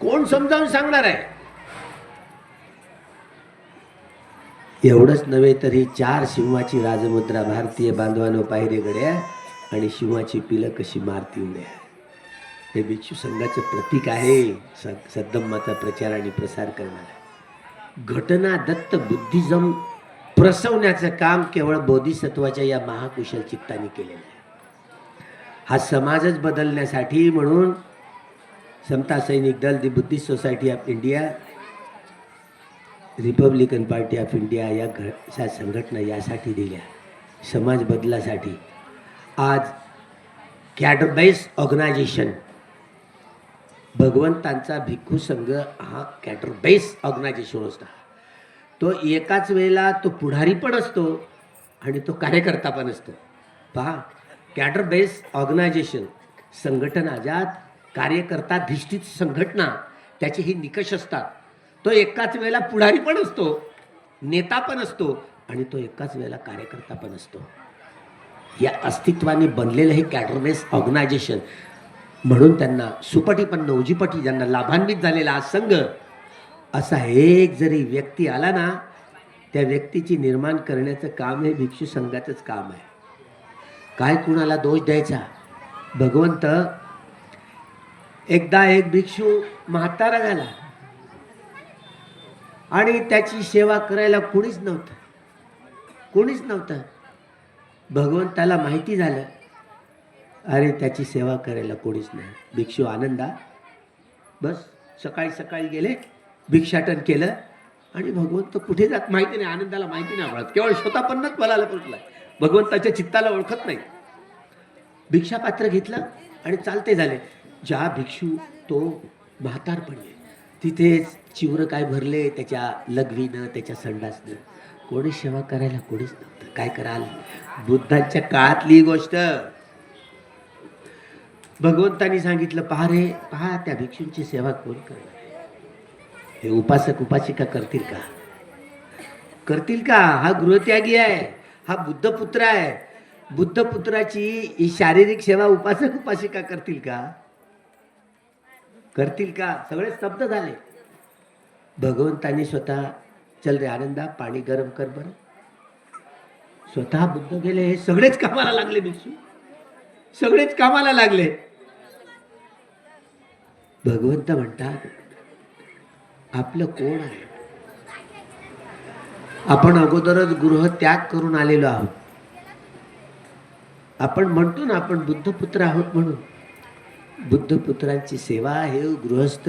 कोण समजावून सांगणार आहे? एवढंच नव्हे तर ही चार सिंहाची राजमुद्रा भारतीय बांधवानो पाहिरे गड्या आणि शिवाची पिलं कशी मारती उड्या. हे भिक्षू संघाचं प्रतीक आहे. स सद्धम्माचा प्रचार आणि प्रसार करणार. घटना दत्त बुद्धिझम प्रसवण्याचं काम केवळ बोधिसत्वाच्या या महाकुशल चित्ताने केलेलं आहे. हा समाजच बदलण्यासाठी म्हणून Samata Sainik Dal the Buddhist Society of India Republican Party of India या घ ह्या संघटना यासाठी दिल्या. समाज बदलासाठी. आज कॅडरबाईस ऑर्गनायझेशन भगवंतांचा भिक्खू संघ हा कॅटरबाईस ऑर्गनायझेशन असतो. तो एकाच वेळेला तो पुढारी पण असतो आणि तो कार्यकर्ता पण असतो. पहा कॅडर बेस ऑर्गनायझेशन संघटना कार्यकर्ता कार्यकर्ताधिष्ठित संघटना त्याचे ही निकष असतात. तो एकाच वेळेला पुढारी पण असतो नेता पण असतो आणि तो एकाच वेळेला कार्यकर्ता पण असतो. या अस्तित्वाने बनलेलं हे कॅडरबेस ऑर्गनायझेशन म्हणून त्यांना सुपटीपन्न उजीपटी ज्यांना लाभान्वित झालेला हा संघ असा एक जरी व्यक्ती आला ना त्या व्यक्तीची निर्माण करण्याचं काम हे भिक्षू संघाचंच काम आहे. काय कुणाला दोष द्यायचा? भगवंत एकदा एक भिक्षू म्हातारा झाला. आणि त्याची सेवा करायला कोणीच नव्हतं. कोणीच नव्हतं. भगवंताला माहिती झालं. अरे त्याची सेवा करायला कोणीच नाही. भिक्षू आनंदा. बस सकाळी सकाळी गेले भिक्षाटन केलं. आणि भगवंत कुठे जात माहिती नाही आनंदाला माहिती नाही आवडत. केवळ स्वतःपन्नच बलाला पोचलाय भगवंताच्या चित्ताला ओळखत नाही. भिक्षापात्र घेतलं आणि चालते झाले. ज्या भिक्षू तो म्हातार पडले तिथे चिवर काय भरले त्याच्या लघवीनं त्याच्या संडासनं. कोणी सेवा करायला कोणीच नव्हतं. काय कराल? बुद्धांच्या काळातली ही गोष्ट. भगवंतानी सांगितलं पहा रे पहा त्या भिक्षूंची सेवा कोण करणार हे उपासक उपासिका करतील का? करतील का? हा गृहत्यागी आहे. हा बुद्धपुत्र आहे. बुद्धपुत्राची ही शारीरिक सेवा उपासक उपासिका करतील का? करतील का? सगळे स्तब्ध झाले. भगवंतांनी स्वतः चल रे आनंदा पाणी गरम कर बरं. स्वतः बुद्ध गेले हे सगळेच कामाला लागले भिक्षू सगळेच कामाला लागले. भगवंत म्हणतात आपलं कोण आहे? आपण अगोदरच गृह त्याग करून आलेलो आहोत. आपण म्हणतो ना आपण बुद्धपुत्र आहोत म्हणून. बुद्धपुत्रांची सेवा हे गृहस्थ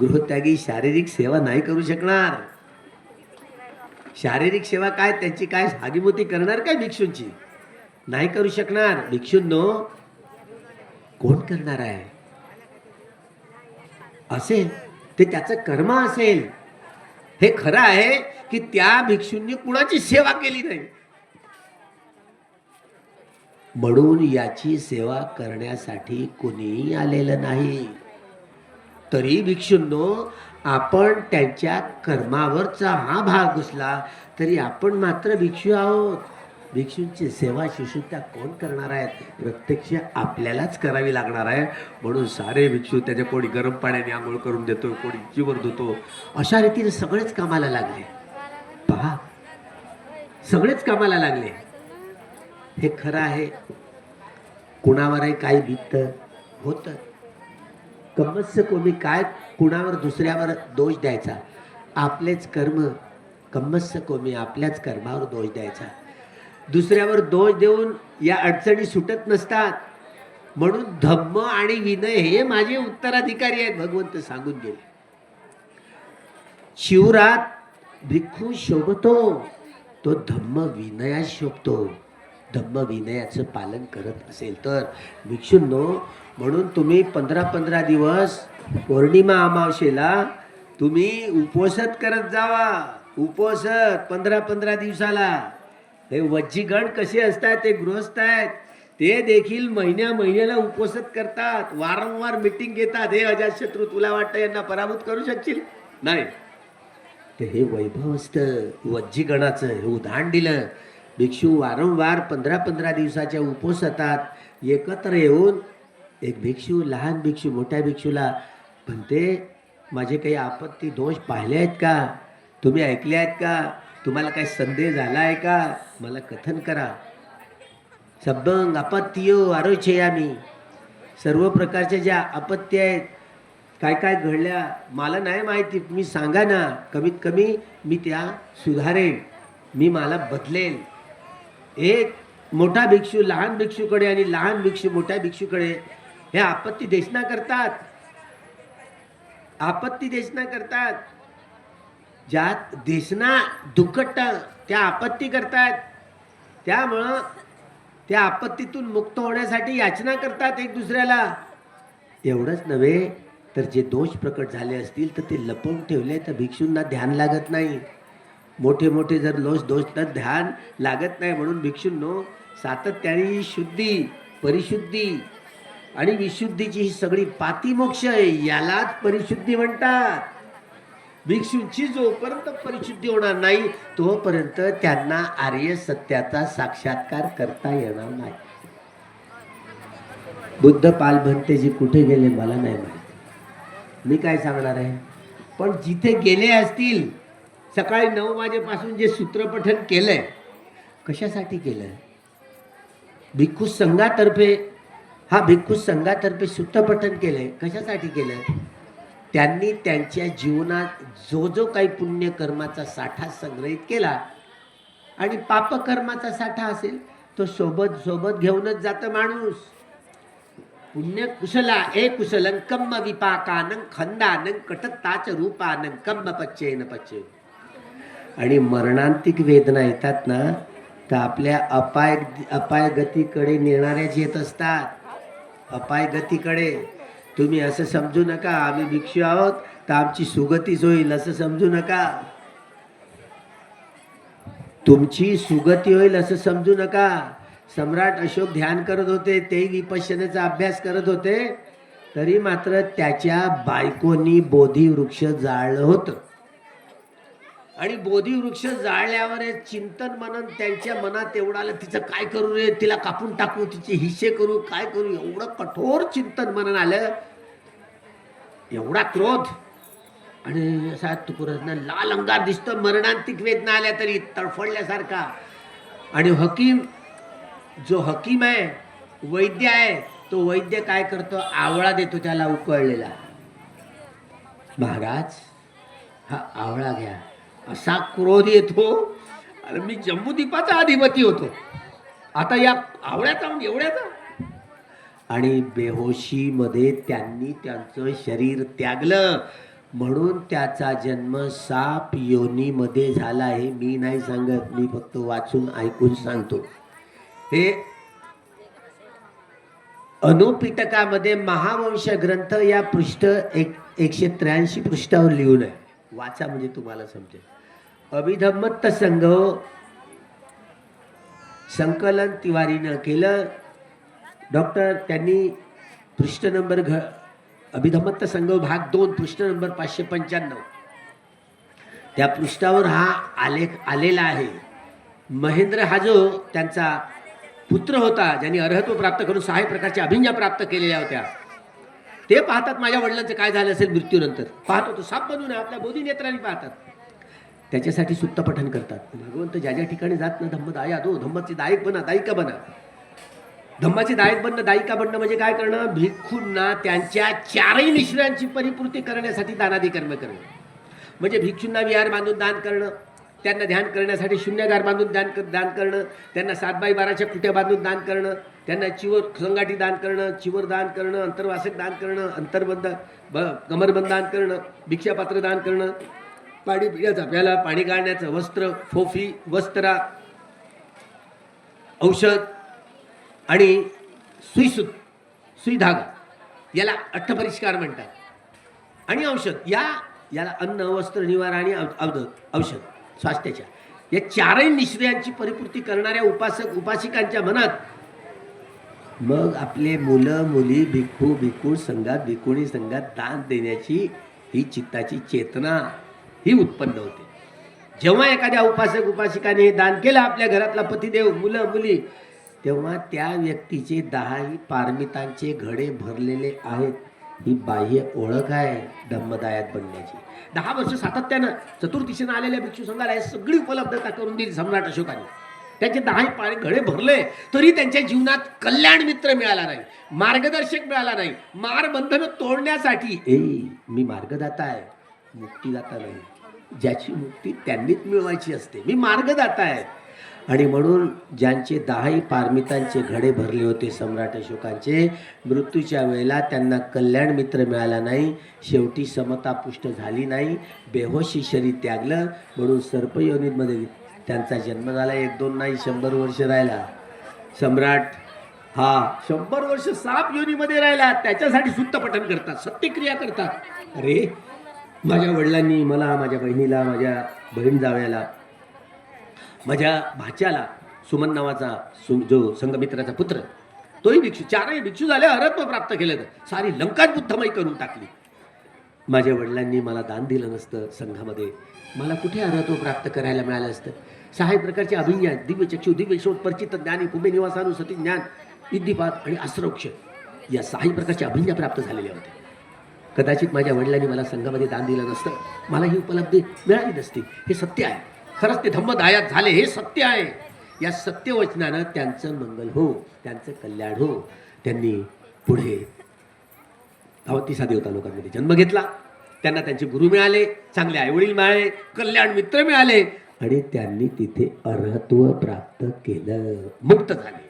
गृहत्यागी शारीरिक सेवा नाही करू शकणार. शारीरिक सेवा काय? त्यांची काय हागीमोती करणार काय भिक्षूंची? नाही करू शकणार. भिक्षूंनो कोण करणार आहे? असेल. ते त्याचं कर्म असेल. हे खरं आहे की त्या भिक्षूंनी कुणाची सेवा केली नाही? म्हणून याची सेवा करण्यासाठी कुणीही आलेलं नाही. तरी भिक्षूंनो आपण त्यांच्या कर्मावरचा हा भाग घुसला तरी आपण मात्र भिक्षू आहोत. भिक्षूंची सेवा शिशुत्या कोण करणार आहेत प्रत्यक्ष आपल्यालाच करावी लागणार आहे. म्हणून सारे भिक्षू त्याच्या कोणी गरम पाण्याने आंघोळ करून देतो कोणी जीवर धुतो. अशा रीतीने सगळेच कामाला लागले. पहा. सगळेच कामाला लागले. हे खरं आहे. कुणावरही काही भीत होतं. कमस्य कोमी काय कुणावर दुसऱ्यावर दोष द्यायचा? आपलेच कर्म कमस्य कोमी आपल्याच कर्मावर दोष द्यायचा. दुसऱ्यावर दोष देऊन या अडचणी सुटत नसतात. म्हणून धम्म आणि विनय हे माझे उत्तराधिकारी आहेत भगवंत सांगून गेले. शिवरात भिक्खू शोभतो तो धम्म विनयात शोभतो. धम्म विनयाचं पालन करत असेल. तर भिक्षूंनो म्हणून तुम्ही पंधरा पंधरा दिवस पौर्णिमा अमावशेला तुम्ही उपवासत करत जावा. उपवासत पंधरा पंधरा दिवसाला. हे वज्जीगण कसे असतात ते गृहस्थ आहेत. ते देखील महिन्या महिन्याला उपवासत करतात. वारंवार मिटिंग घेतात. हे अजातशत्रू तुला वाटतं यांना पराभूत करू शकशील? नाही. ते हे वैभव असतं वज्जीगणाचं हे उदाहरण दिलं. भिक्षू वारंवार पंधरा पंधरा दिवसाच्या उपोसतात एकत्र येऊन एक भिक्षू लहान भिक्षू मोठ्या भिक्षूला म्हणते माझे काही आपत्ती दोष पाहिले आहेत का? तुम्ही ऐकले आहेत का? तुम्हाला काही संदेह झाला आहे का? मला कथन करा. सबंग आपत्तियो आम्ही सर्व प्रकारच्या ज्या आपत्ती आहेत काय काय घडल्या मला नाही माहिती. तुम्ही सांगा ना. कमीत कमी मी त्या सुधारेन. मी मला बदलेल एक मोठा भिक्षू लहान भिक्षूकडे आणि लहान भिक्षू मोठ्या भिक्षूकडे हे आपत्ती देशना करतात. आपत्ती देशना करतात. ज्यात देशना दुकट त्या आपत्ती करतात. त्यामुळं त्या आपत्तीतून मुक्त होण्यासाठी याचना करतात एक दुसऱ्याला. एवढंच नव्हे तर जे दोष प्रकट झाले असतील तर ते लपवून ठेवले तर भिक्षूंना ध्यान लागत नाही. मोठे मोठे जर लोस दोष तर ध्यान लागत नाही म्हणून भिक्षूंनो सातत्याने शुद्धी परिशुद्धी आणि विशुद्धीची ही सगळी पातिमोक्ष आहे यालाच परिशुद्धी म्हणतात. भिक्षूंची जोपर्यंत परिशुद्धी होणार नाही तोपर्यंत त्यांना आर्य सत्याचा साक्षात्कार करता येणार नाही. बुद्ध पालभंतेजी कुठे गेले मला नाही माहिती. मी काय सांगणार आहे? पण जिथे गेले असतील सकाळी नऊ वाजेपासून जे सूत्रपठन केलंय कशासाठी केलंय? भिक्खू संघातर्फे हा भिक्खू संघातर्फे सूत्रपठन केलंय कशासाठी केलंय? त्यांनी त्यांच्या जीवनात जो जो काही पुण्यकर्माचा साठा संग्रहित केला आणि पापकर्माचा साठा असेल तो सोबत सोबत घेऊनच जातं माणूस. पुण्य कुशला ए कुशलं कम्म विपाकानं खंदानं कटत्ताच रूपानं कम्म पच्चेन पच्चे आणि मरणांतिक वेदना येतात ना तर आपल्या अपाय अपाय गतीकडे नेणाऱ्याच येत असतात अपाय गतीकडे तुम्ही असं समजू नका आम्ही भिक्षू आहोत तर आमची सुगतीच होईल असं समजू नका. तुमची सुगती होईल असं समजू नका. सम्राट अशोक ध्यान करत होते तेही विपश्यनेचा अभ्यास करत होते तरी मात्र त्याच्या बायकोनी बोधी वृक्ष जाळलं होतं. आणि बोधी वृक्ष जाळल्यावर चिंतन मनन त्यांच्या मनात एवढं आलं तिचं काय करू रे? तिला कापून टाकू तिचे हिस्से करू काय करू? एवढं कठोर चिंतन मनन आलं. एवढा क्रोध. आणि असा तुकुरांना लाल अंगार दिसतो मरणांतिक वेदना आल्या तरी तडफडल्यासारखा. आणि हकीम जो हकीम आहे वैद्य आहे तो वैद्य काय करतो? आवळा देतो त्याला उकळलेला. महाराज हा आवळा घ्या. असा क्रोध येतो. अरे मी जम्बूद्वीपाचा अधिपती होतो. आता या आवड्याचा म्हणजे एवढ्याचा? आणि बेहोशीमध्ये त्यांनी त्यांचं शरीर त्यागलं. म्हणून त्याचा जन्म साप योनीमध्ये झाला हे मी नाही सांगत. मी फक्त वाचून ऐकून सांगतो. हे अनुपिटकामध्ये महावंश ग्रंथ या पृष्ठ एक एकशे त्र्याऐंशी पृष्ठावर लिहून आहे. वाचा म्हणजे तुम्हाला समजेल. अभिधम्मत्त संघ संकलन तिवारीनं केलं. डॉक्टर त्यांनी पृष्ठ नंबर घ अभिधम्मत्त संघ भाग दोन पृष्ठ नंबर पाचशे पंच्याण्णव. त्या पृष्ठावर हा आलेख आलेला आहे. महेंद्र हा जो त्यांचा पुत्र होता ज्यांनी अर्हत्व प्राप्त करून सहा प्रकारच्या अभिंजा प्राप्त केलेल्या होत्या. ते पाहतात माझ्या वडिलांचं काय झालं असेल मृत्यूनंतर. पाहतो तो साप बनून आपल्या बोधी नेत्रांनी पाहतात. त्याच्यासाठी सुप्त पठण करतात. भगवंत ज्या ज्या ठिकाणी जात ना धम्म दाया दो धम्माचे दायक बना दायिका बना. धम्माची दायक बनणं दायिका बनणं म्हणजे काय करणं? भिक्खूंना त्यांच्या चारही निश्रयांची परिपूर्ती करण्यासाठी दानादी कर्म करणं. म्हणजे भिक्षूंना विहार बांधून दान करणं त्यांना ध्यान करण्यासाठी शून्यगार बांधून दान कर दान करणं त्यांना सात बाय बाराच्या कुट्या बांधून दान करणं त्यांना चिवर संघाटी दान करणं चिवर दान करणं अंतर्वासक दान करणं अंतर्बंध ब कमरबंद दान करणं भिक्षापात्र दान करणं पाणी पिण्याचा प्याला पाणी काढण्याचं वस्त्र फोफी वस्त्रा औषध आणि सुईसूत सुई धागा याला अट्टपरिष्कार म्हणतात. आणि औषध या याला अन्न वस्त्र निवारा आणि औ- औध औषध स्वास्थ्याच्या. या चारही निश्रयांची परिपूर्ती करणाऱ्या उपासक उपासिकांच्या मनात मग आपले मुलं मुली भिक्खू भिक्खू संघात भिक्खुणी संघात दान देण्याची ही चित्ताची चेतना. ही उत्पन्न होते. जेव्हा एखाद्या उपासक उपासिकाने हे दान केलं आपल्या घरातला पतिदेव मुलं मुली तेव्हा त्या व्यक्तीचे दहाही पारमितांचे घडे भरलेले आहेत. ही बाह्य ओळख आहे धम्मदायात बनण्याची. दहा वर्ष सातत्यानं चतुर्थीशीनं आलेल्या भिक्षू संघाला हे सगळी उपलब्धता करून दिली सम्राट अशोकाने. त्यांचे दहा पाणी घडे भरले तरी त्यांच्या जीवनात कल्याण मित्र मिळाला नाही मार्गदर्शक मिळाला नाही. मारबंधन तोडण्यासाठी ए मी मार्गदाता आहे मुक्तीदाता नाही. ज्याची मुक्ती त्यांनीच मिळवायची असते. मी मार्गदाता आहे. आणि म्हणून ज्यांचे दहाही पारमितांचे घडे भरले होते सम्राट अशोकांचे मृत्यूच्या वेळेला त्यांना कल्याण मित्र मिळाला नाही. शेवटी समता पुष्ट झाली नाही. बेहोशी शरीर त्यागलं. म्हणून सर्पयोनीमध्ये त्यांचा जन्म झाला. एक दोन नाही शंभर वर्ष राहिला. सम्राट हा शंभर वर्ष साप योनीमध्ये राहिला. त्याच्यासाठी सुत्तपठन करतात. सत्यक्रिया करतात. अरे माझ्या वडिलांनी मला माझ्या बहिणीला माझ्या बहीण जावयाला माझ्या भाच्याला सुमन नावाचा सु जो संघमित्राचा पुत्र तोही भिक्षू चारही भिक्षू झाले अरत्व प्राप्त केलं तर सारी लंकाच बुद्धमय करून टाकली. माझ्या वडिलांनी मला दान दिलं नसतं संघामध्ये. मला कुठे अर्हत्व प्राप्त करायला मिळालं असतं? सहा प्रकारचे अभिज्ञान दिव्य चक्षु दिव्य शोध परिचित ज्ञानी कुबे निवासानु ज्ञान विद्यपात आणि अस्रोक्ष या सहाही प्रकारचे अभिज्ञा प्राप्त झालेल्या होत्या कदाचित माझ्या वडिलांनी मला संघामध्ये दान दिलं नसतं. मला ही उपलब्धी मिळाली नसती. हे सत्य आहे. खरंच ते धम्मदायात झाले. हे सत्य आहे. या सत्यवचनानं त्यांचं मंगल हो त्यांचं कल्याण हो. त्यांनी पुढे अवतीसा देवता लोकांमध्ये जन्म घेतला. त्यांना त्यांचे गुरु मिळाले चांगले आईवडील मिळाले कल्याण मित्र मिळाले आणि त्यांनी तिथे अर्हत्व प्राप्त केलं. मुक्त झाले.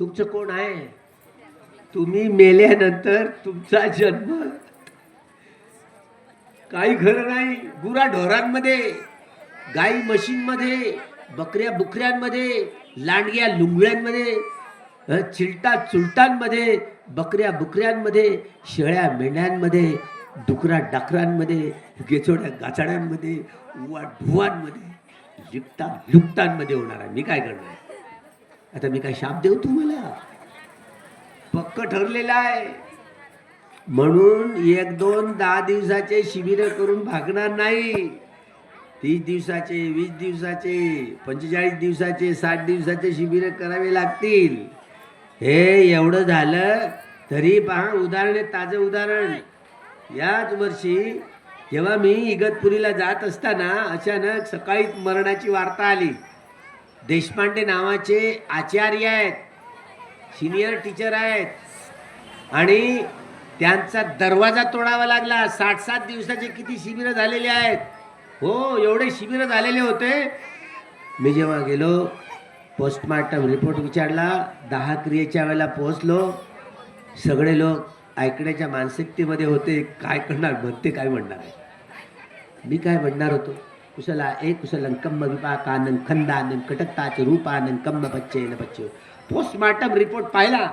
तुमचं कोण आहे? तुम्ही मेल्यानंतर तुमचा जन्म. काही खरं नाही गुरा ढोरांमध्ये गाई म्हशींमध्ये बकऱ्या बुकऱ्यांमध्ये लांडग्या लुंगळ्यांमध्ये चिलटा चुलटांमध्ये बकऱ्या बुकऱ्यांमध्ये शेळ्या मेंढ्यांमध्ये डुकरा डाकरांमध्ये गेचोड्या गाचाड्यांमध्ये उवा ढुवांमध्ये लिपटा लुपटांमध्ये होणार. आहे मी काय करणार? आता मी काय शाप देऊ तुम्हाला? पक्क ठरलेलं आहे. म्हणून एक दोन दहा दिवसाचे शिबिर करून भागणार नाही. तीस दिवसाचे वीस दिवसाचे पंचेचाळीस दिवसाचे साठ दिवसाचे शिबिर करावे लागतील. हे एवढं झालं तरी पहा उदाहरण आहे ताजं उदाहरण. याच वर्षी जेव्हा मी इगतपुरीला जात असताना अचानक सकाळी मरणाची वार्ता आली. देशपांडे नावाचे आचार्य आहेत. सिनियर टीचर आहेत. आणि त्यांचा दरवाजा तोडावा लागला. साठ सात दिवसाचे किती शिबिरं झालेले आहेत. हो एवढे शिबिरं झालेले होते. मी जेव्हा गेलो पोस्टमार्टम रिपोर्ट विचारला. दहा क्रियेच्या वेळेला पोहोचलो. सगळे लोक ऐकण्याच्या मानसिकतेमध्ये होते काय करणार? म्हणते काय म्हणणार आहे? मी काय म्हणणार होतो? कुशला ए कुशलं कम्म विपाकानं खंदानं कटकताचे रूपानं कम्म बच्चे न बच्चे पोस्टमार्टम रिपोर्ट पाहिला.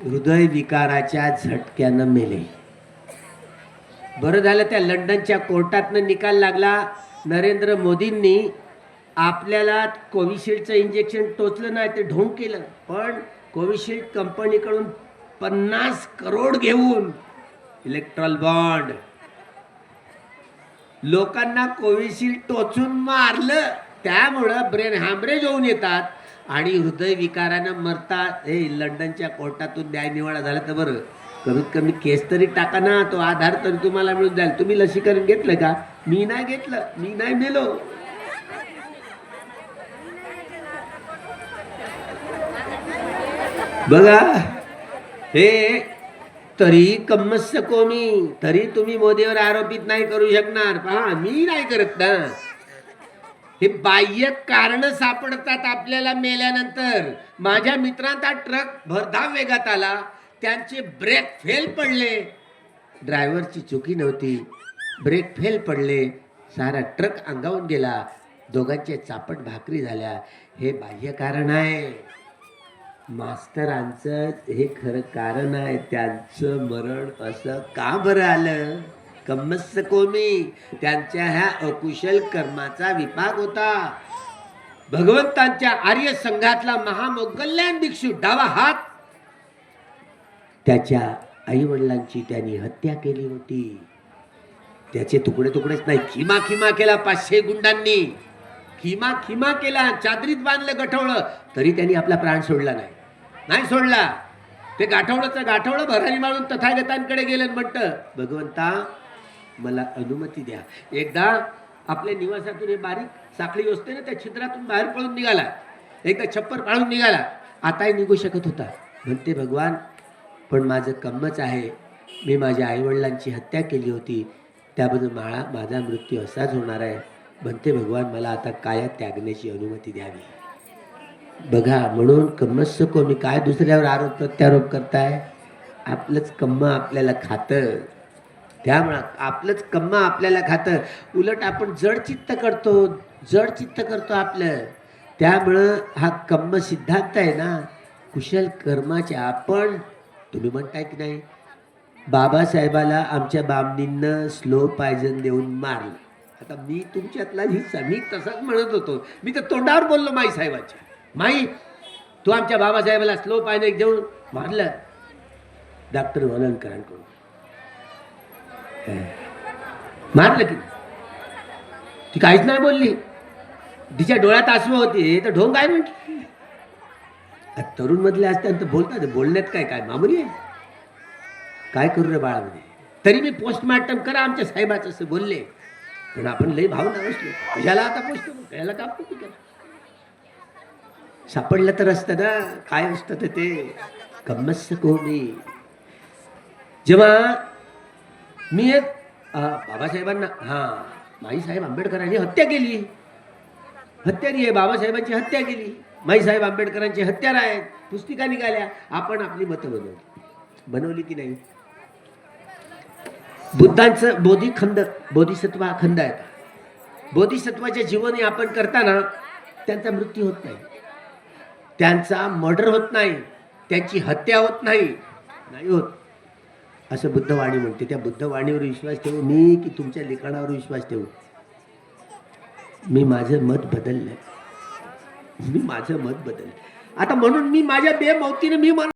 हृदय विकाराच्या झटक्यानं मेले. बरं झालं त्या लंडनच्या कोर्टातनं निकाल लागला. नरेंद्र मोदींनी आपल्याला कोविशिल्डचं इंजेक्शन टोचलं नाही ते ढोंग केलं. पण कोविशिल्ड कंपनीकडून पन्नास करोड घेऊन इलेक्ट्रॉल बॉन्ड लोकांना कोविशिल्ड टोचून मारलं. त्यामुळं ब्रेन हॅमरेज होऊन येतात. आणि हृदय विकारानं हे लंडनच्या कोर्टातून न्यायनिवाडा झाला तर बरं. कमीत कमी केस तरी टाका ना तो आधार तरी तुम्हाला मिळून जाईल. तुम्ही लसीकरण घेतलं का? मी नाही घेतलं मी नाही मेलो. बघा हे तरी कम्मस्य कोमी तरी तुम्ही मोदीवर आरोपित नाही करू शकणार. पहा मी नाही करत ना. हे बाह्य कारण सापडतात आपल्याला मेल्यानंतर. माझ्या मित्रांचा ट्रक भरधाव वेगात आला. त्यांचे ब्रेक फेल पडले. ड्रायव्हरची चुकी नव्हती. ब्रेक फेल पडले. सारा ट्रक अंगावून गेला. दोघांचे चापट भाकरी झाल्या. हे बाह्य कारण आहे. मास्तरांचं हे खरं कारण आहे. त्यांचं मरण असं का बरं आलं? कम्मस्य कोमी त्यांच्या ह्या अकुशल कर्माचा विपाक होता. भगवंतांच्या आर्य संघातला महामोगल्यान भिक्षू डावा हात. त्याच्या आई वडिलांची त्यांनी हत्या केली होती. त्याचे तुकडे तुकडेच नाही खिमा खिमा केला पाचशे गुंडांनी. खिमा खिमा केला चादरीत बांधलं गठवलं तरी त्यांनी आपला प्राण सोडला नाही. नाही सोडला. ते गाठवडंचं गाठवडं भरारी मारून तथागतांकडे गेलं म्हणतं भगवंता मला अनुमती द्या. एकदा आपल्या निवासातून हे बारीक साखळी असते ना त्या छिद्रातून बाहेर पळून निघाला. एकदा छप्पर पाळून निघाला. आताही निघू शकत होता. म्हणते भगवान पण माझं कम्मच आहे. मी माझ्या आईवडिलांची हत्या केली होती. त्याबद्दल माळा माझा मृत्यू असाच होणार आहे. म्हणते भगवान मला आता काया त्यागण्याची अनुमती द्यावी. बघा म्हणून कम्मच को मी काय दुसऱ्यावर आरोप प्रत्यारोप करताय? आपलंच कम्म आपल्याला खातं. त्यामुळं आपलंच कम्म आपल्याला खातं. उलट आपण जड चित्त करतो जड चित्त करतो आपलं. त्यामुळं हा कम्म सिद्धांत आहे ना कुशल कर्माचे आपण तुम्ही म्हणताय की नाही बाबासाहेबाला आमच्या बामणींनं स्लो पायजन देऊन मारलं. आता मी तुमच्यातला हिस्सा मी तसंच म्हणत होतो. मी तर तोंडावर बोललो माई साहेबाच्या. माई तू आमच्या बाबासाहेबाला स्लो पायने देऊन मारलं. डॉक्टर वलनकरांकडून मारलं की ती काहीच नाही बोलली. तिच्या डोळ्यात आसू होते तर ढोंग काय म्हटली? तरुण मधले असतात तर बोलतात बोलण्यात काय काय मामुली आहे? काय करू रे बाळा म्हणे तरी मी पोस्टमार्टम करा आमच्या साहेबाचं असं बोलले. पण आपण लई भावना बसलो. कशाला आता पोस्ट कशाला का करा सापडलं तर असतं ना. काय असतं ते? कम्मस्स कोमी जेव्हा मी एक बाबासाहेबांना हां माईसाहेब आंबेडकरांनी हत्या केली हत्यारी आहे बाबासाहेबांची हत्या केली. माईसाहेब आंबेडकरांची हत्यार आहेत. पुस्तिका निघाल्या. आपण आपली मतं बनवली. बनवली की नाही? बुद्धांचं बोधिखंड बोधिसत्व हा खंड आहे. बोधिसत्वाचे जीवन आपण करताना त्यांचा मृत्यू होत नाही. त्यांचा मर्डर होत नाही. त्यांची हत्या होत नाही. नाही होत. असं बुद्धवाणी म्हणते. त्या बुद्धवाणीवर विश्वास ठेवू मी की तुमच्या लिखाणावर विश्वास ठेवू मी माझं मत बदललं मी माझं मत बदललं आता म्हणून मी माझ्या बेमौतीने मी मला